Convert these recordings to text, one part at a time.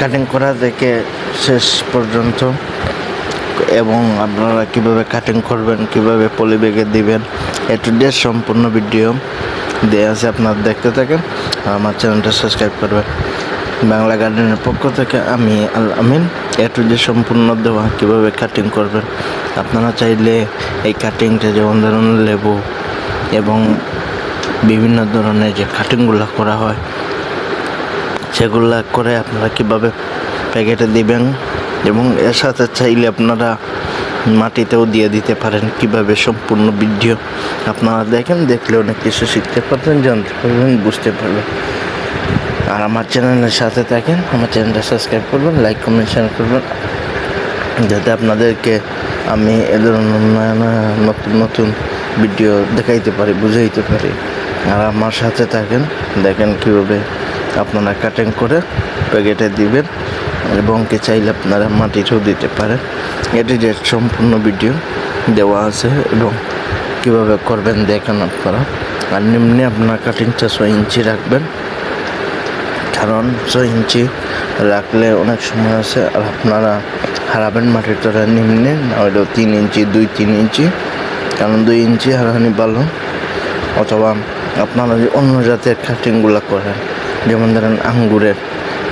Cutting করা থেকে শেষ পর্যন্ত। এবং আপনারা কীভাবে কাটিং করবেন, কীভাবে পলি ব্যাগে দিবেন একটু ডে সম্পূর্ণ ভিডিও দেওয়া আছে, আপনারা দেখতে থাকেন। আমার চ্যানেলটা সাবস্ক্রাইব করবেন। বাংলা গার্ডেনের পক্ষ থেকে আমি আল আমিন, এ টু যে সম্পূর্ণ দেওয়া, কীভাবে কাটিং করবেন। আপনারা চাইলে এই কাটিংটা যেমন ধরুন লেবু এবং বিভিন্ন ধরনের যে কাটিংগুলো করা হয় সেগুলা করে আপনারা কীভাবে প্যাকেটে দিবেন? এবং এর সাথে চাইলে আপনারা মাটিতেও দিয়ে দিতে পারেন কীভাবে সম্পূর্ণ ভিডিও আপনারা দেখেন, দেখলে অনেক কিছু শিখতে পারবেন, জানতে পারবেন, বুঝতে পারবেন। আর আমার চ্যানেলের সাথে থাকেন, আমার চ্যানেলটা সাবস্ক্রাইব করবেন, লাইক, কমেন্ট, শেয়ার করবেন। যাতে আপনাদেরকে আমি এ ধরনের উন্নয়ন নতুন নতুন ভিডিও দেখাইতে পারি, বুঝাইতে পারি। আর আমার সাথে থাকেন, দেখেন কীভাবে আপনারা কাটিং করে প্যাকেটে দিবেন এবং কি চাইলে আপনারা মাটিতেও দিতে পারেন। এটি যে সম্পূর্ণ ভিডিও দেওয়া আছে এবং কীভাবে করবেন দেখেন আপনারা। আর নিম্নে আপনার কাটিংটা ছয় ইঞ্চি রাখবেন। কারণ ছয় ইঞ্চি রাখলে অনেক সময় আছে আর আপনারা হারাবেন মাটির তলা নিম্নে হলেও তিন ইঞ্চি, দুই তিন ইঞ্চি। কারণ দুই ইঞ্চি হারানি ভালো। অথবা আপনারা যে অন্য জাতের কাটিংগুলো করেন যেমন ধরেন আঙ্গুরের,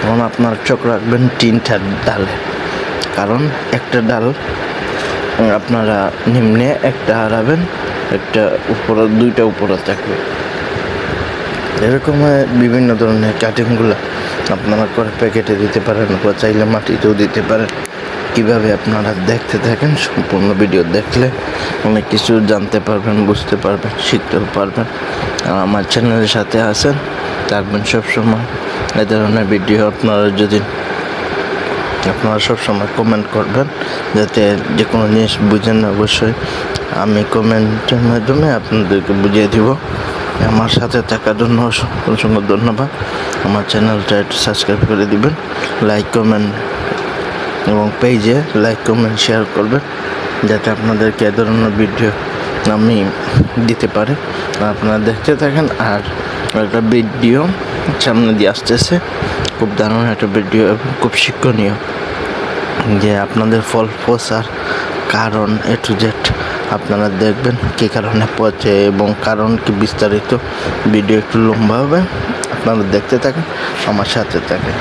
তখন আপনার চোখ রাখবেন তিনটা ডালে। কারণ একটা ডাল, আপনারা নিম্নে একটা হারাবেন, একটা উপরে, দুইটা উপরে থাকবে। এরকম বিভিন্ন ধরনের কাটিংগুলো আপনারা করে প্যাকেটে দিতে পারেন বা চাইলে মাটিতেও দিতে পারেন। কীভাবে আপনারা দেখতে থাকেন সম্পূর্ণ ভিডিও দেখলে অনেক কিছু জানতে পারবেন, বুঝতে পারবেন, শিখতেও পারবেন। আর আমার চ্যানেলের সাথে আছেন থাকবেন সবসময় এ ধরনের ভিডিও আপনারা যদি আপনারা সবসময় কমেন্ট করবেন, যাতে যে কোনো জিনিস বুঝেন অবশ্যই। আমি কমেন্টের মাধ্যমে আপনাদেরকে বুঝিয়ে দিব। আমার সাথে থাকার জন্য অসংখ্য ধন্যবাদ। আমার চ্যানেলটা একটু সাবস্ক্রাইব করে দিবেন লাইক কমেন্ট এবং পেজে লাইক কমেন্ট শেয়ার করবেন, যাতে আপনাদেরকে এ ধরনের ভিডিও আমি দিতে পারি। আপনারা দেখতে থাকেন আর একটা ভিডিও সামনে দিয়ে আসতেছে। খুব দারুণ একটা ভিডিও এবং খুব শিক্ষণীয়। যে আপনাদের ফল পচার কারণ এ টু জেড আপনারা দেখবেন কী কারণে পচে এবং কারণ কি বিস্তারিত ভিডিও একটু লম্বা হবে। আপনারা দেখতে থাকেন, আমার সাথে থাকেন।